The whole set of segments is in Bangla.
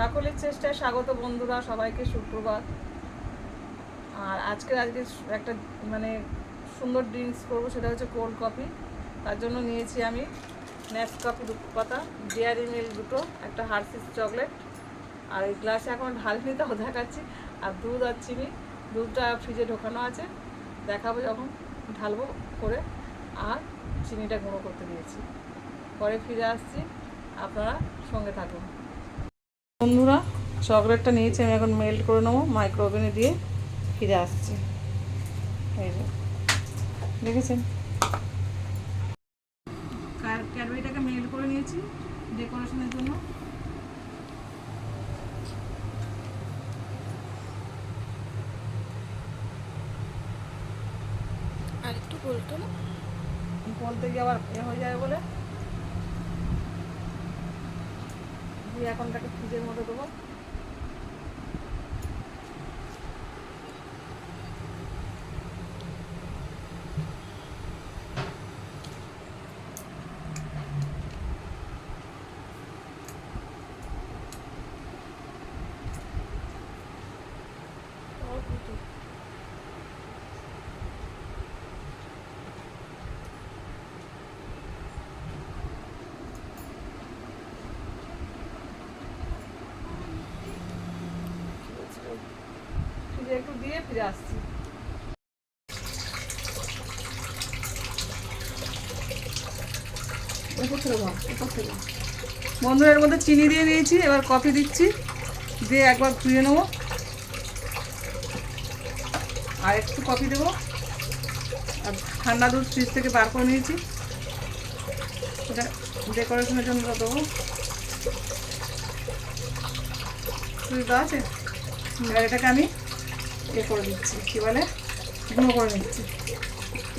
কাকলির চেষ্টায় স্বাগত বন্ধুরা, সবাইকে সুপ্রভাত। আর আজকে আজকে একটা মানে সুন্দর ড্রিঙ্কস করব, সেটা হচ্ছে কোল্ড কফি তার জন্য নিয়েছি আমি নেক্সট কফি দু পাতা ডেয়ারি মিল্ক দুটো, একটা হার্সিস চকলেট আর এই গ্লাসে এখন ঢালিনি তাও দেখাচ্ছি। আর দুধ আর চিনি, দুধটা ফ্রিজে ঢোকানো আছে। দেখাবো যখন, ঢালবো করে। আর চিনিটা গুঁড়ো করতে দিয়েছি। পরে ফিরে আসছি। আপনারা সঙ্গে থাকুন। বন্ধুরা চকলেটটা নিয়েছি আমি এখন মেল্ট করে নেব মাইক্রো ওভেনে দিয়ে ফিরে আসছি। এই যে দেখেছেন? ক্যাডবেরিটাকে মেল্ট করে নিয়েছি ডেকোরেশনের জন্য। আর একটু বলতো না? বলতে গিয়ে আবার এ হয়ে যাবে বলে। দিয়ে এখন তাকে ফ্রিজের মধ্যে দেবো ফ্রিজে একটু দিয়ে ফিরে আসছি বন্ধুরা, এর মধ্যে চিনি দিয়ে নিয়েছি এবার কফি দিচ্ছি। দিয়ে একবার ধুয়ে নেব। আর একটু কফি দেবো। আর ঠান্ডা দুধ ফ্রিজ থেকে বার করে নিয়েছি। ওটা ডেকোরেশনের জন্য দেবো। সুবিধা আছে এটাকে আমি ইয়ে করে দিচ্ছি। কী বলে? গুঁড়ো করে নিচ্ছি।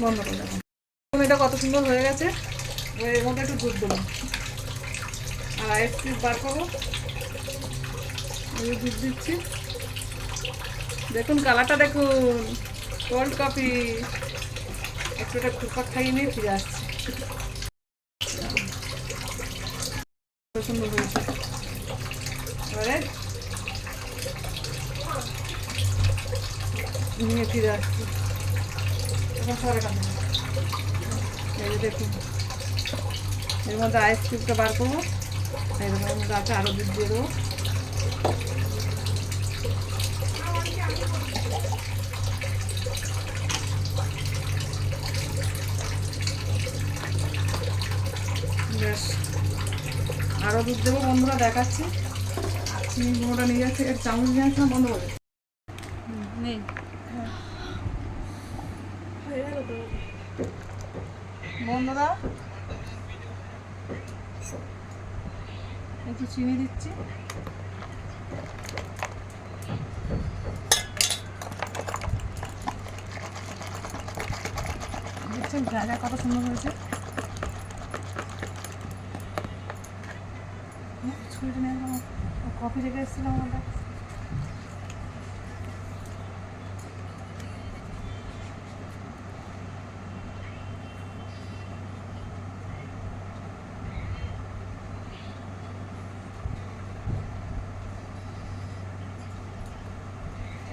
বন্ধ করে দেবো। এটা কত সুন্দর হয়ে গেছে। এর মধ্যে একটু দুধ দেবো। আর ক্রিম বার করব। দুধ দিচ্ছি। দেখুন, কালারটা দেখুন। Cold coffee. একটু এটা খুরপাক খাইয়ে নিয়ে ফিরে আসছি। সুন্দর হয়েছে। এবারে নিয়ে ফিরে আসছি। এখন এই দেখুন। এর মধ্যে আইসক্রিমটা বার করব। এর মধ্যে আছে আরও দুধ দিয়ে দেবো। আরও দুধ দেবো। বন্ধুরা দেখাচ্ছি। চিনি গুঁড়োটা নিয়ে যাচ্ছে। এর চামচ নিয়ে আসলাম। বন্ধ করে নেই বন্ধুরা একটু চিনি দিচ্ছি দেখছেন জায়গা কত সুন্দর হয়েছে হ্যাঁ, ছুরিটা নিয়ে কফি রেখে এসেছিলাম আমরা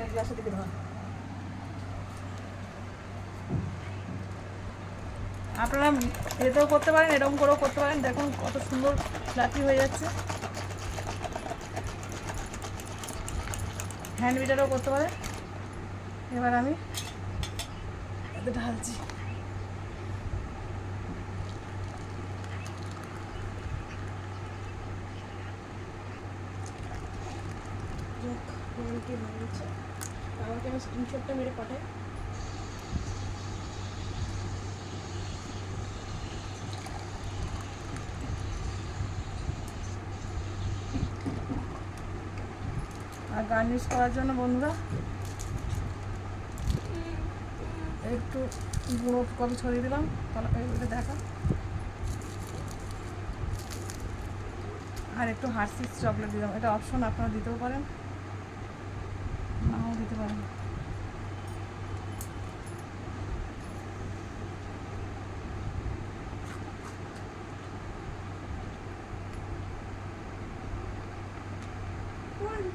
এক গ্লাসের দিকে ধর আপনারা এতেও করতে পারেন, এরকম করেও করতে পারেন। দেখুন কত সুন্দর ফ্লাফি হয়ে যাচ্ছে। হ্যান্ড বিটারও করতে পারেন। এবার আমি ঢালছি। যাক অনেকই ভালো হয়েছে। আমাকে আমি স্ক্রিনশটটা মেরে পাঠাই। আর গার্নিশ করার জন্য বন্ধুরা, একটু গুঁড়ো কফি ছড়িয়ে দিলাম, তাহলে দেখা। আর একটু হার্সিস চকলেট দিলাম, এটা অপশন আপনারা দিতেও পারেন।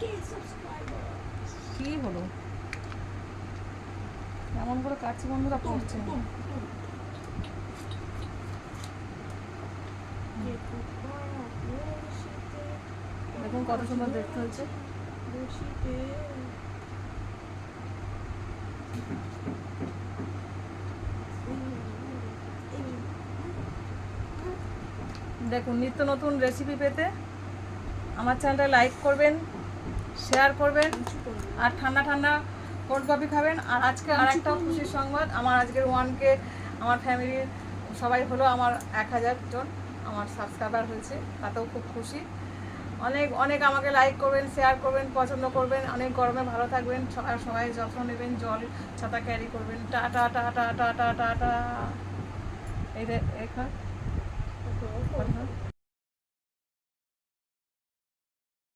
কে হলো? এমন করে কাটছি বন্ধুরা পড়ছে দেখুন কত সুন্দর দেখতে হচ্ছে দেখুন নিত্য নতুন রেসিপি পেতে আমার চ্যানেলটা লাইক করবেন। শেয়ার করবেন আর ঠান্ডা ঠান্ডা কোল্ড কফি খাবেন। আর আজকে আর একটা খুশির সংবাদ, আমার আজকের ওয়ানকে, আমার ফ্যামিলির সবাই হলো আমার এক হাজার জন আমার সাবস্ক্রাইবার হয়েছে, তাতেও খুব খুশি। অনেক অনেক আমাকে লাইক করবেন শেয়ার করবেন, পছন্দ করবেন। অনেক গরমে ভালো থাকবেন, সবাই সবাই যত্ন নেবেন, জল, ছাতা ক্যারি করবেন। টাটা টাটা টাটা টাটা এই রে